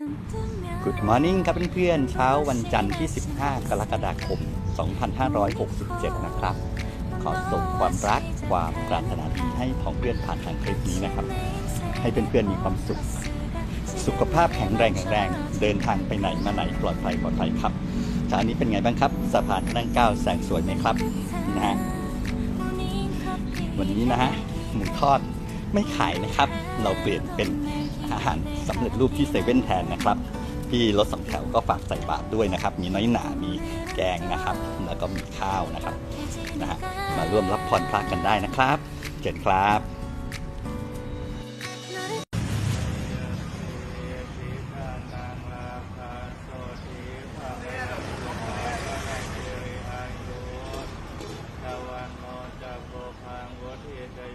Good morning ครับเพื่อนๆเช้าวันจันทร์ที่ 15 กรกฎาคม 2567 นะครับ ขอส่งความรักความปรารถนาดีให้ของเพื่อนผ่านทางคลิปนี้นะครับ ให้เพื่อนๆมีความสุข สุขภาพแข็งแรงแข็งแรง เดินทางไปไหนมาไหนปลอดภัยปลอดภัยครับเช้านี้เป็นไงบ้างครับสะพานนั่งเก้าแสงสวยไหมครับนะฮะวันนี้นะฮะหมูทอดไม่ขายนะครับ เราเปลี่ยนเป็น อาหารสำเร็จรูปที่เซเว่นแทนนะครับ ที่รถสองแถวก็ฝากใส่บาตรด้วยนะครับ มีน้อยหนามีแกงนะครับ แล้วก็มีข้าวนะครับนะฮะมาร่วมรับพรพระกันได้นะครับเชิญครับ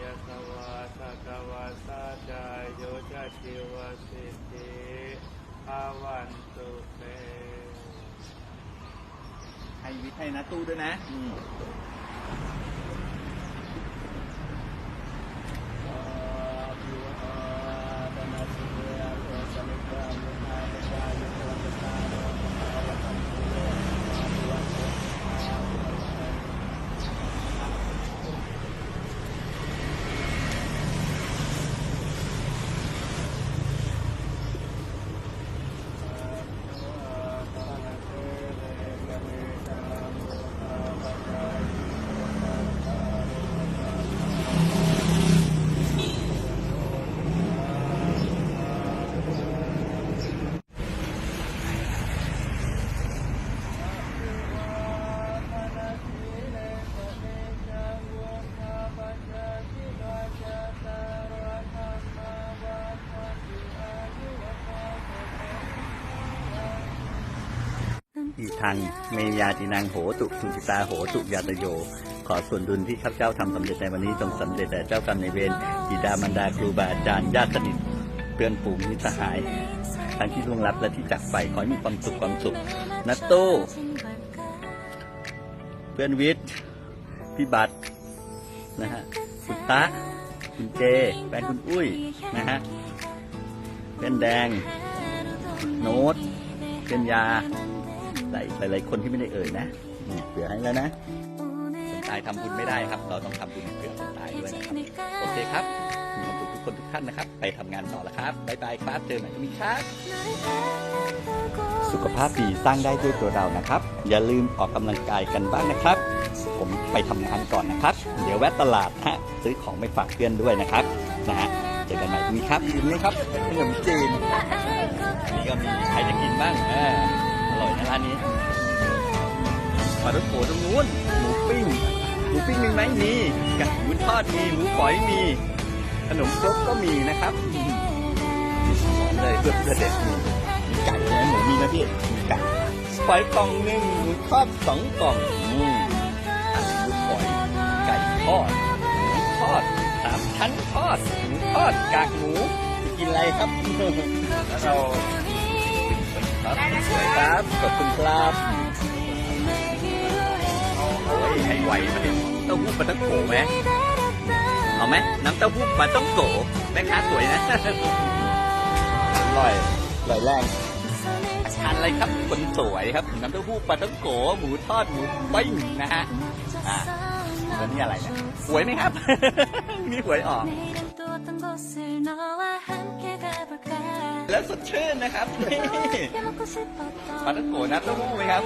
ยสวาสกวาสาจายโยจะชิวสิทธิภาวันตุเตให้วิทย์ให้นะตู้ด้วยนะ อีทางเมยาตินางโหตุสุจิตาโหตุยาตโย ขอส่วนดุลที่ข้าพเจ้าทำสำเร็จในวันนี้จงสำเร็จแต่เจ้ากรรมในเวรบิดามารดาครูบาอาจารย์ญาติสนิทเพื่อนฝูงมิตรสหายทั้งที่ล่วงลับและที่จากไปขอให้มีความสุขความสุขนัตโต้เพื่อนวิทย์พี่บัตรนะฮะคุณตะคุณเจแฟนคุณอุ้ยนะฮะเพื่อนแดง โน้ตเพื่อนยา ลายหลายๆคนที่ไม่ได้เอ่ยนะนี่เผื่อให้แล้วนะคนตายทำบุญไม่ได้ครับ เราต้องทำบุญเผื่อคนตายด้วยนะครับโอเคครับมีความสุขทุกคนทุกท่านนะครับ ไปทำงานต่อแล้วครับบ๊ายบายครับ เจอกันใหม่พรุ่งนี้ครับ สุขภาพดีสร้างได้ด้วยตัวเรานะครับ อย่าลืมออกกำลังกายกันบ้างนะครับ ผมไปทำงานก่อนนะครับ เดี๋ยวแวะตลาดนะฮะซื้อของไปฝากเพื่อนด้วยนะครับนะฮะเจอกันใหม่พรุ่งนี้ครับยินดีครับขนมจีนนี่ก็มีใครจะกินบ้างเออ อร่อยนะร้านนี้ปลาท่องโกตรงนู้นหมูปิ้งหมูปิ้งมีไหมมีกับหมูทอดมีหมูฝอยมี ขนมครกก็มีนะครับบอกเลยเพื่อเพื่อเด็ดมีมีไก่ใช่ไหมหมูมีนะพี่มีไก่ฝอยกล่องหนึ่งหมูทอดสองกล่องอืมอันนี้หมูฝอยไก่ทอดหมูทอดสามชั้นทอดหมูทอดกากหมูจะกินอะไรครับแล้วเรา ครับสวยครับขอบคุณครับโอ้ยให้ไหวมาดิเต้าหู้ปลาตั้งโกไหมเอาไหมน้ำเต้าหู้ปลาต้องโกแม่ค้าสวยนะอร่อยอร่อยแรงทานอะไรครับคนสวยครับน้ำเต้าหู้ปลาต้องโกหมูทอดหมูปิ้งนะฮะอ่า แล้วนี่อะไรนี่ยหวยไหมครับมีหวยออก แล้วสดชื่นนะครับมปาต้นโกนัดลูกไหมครับ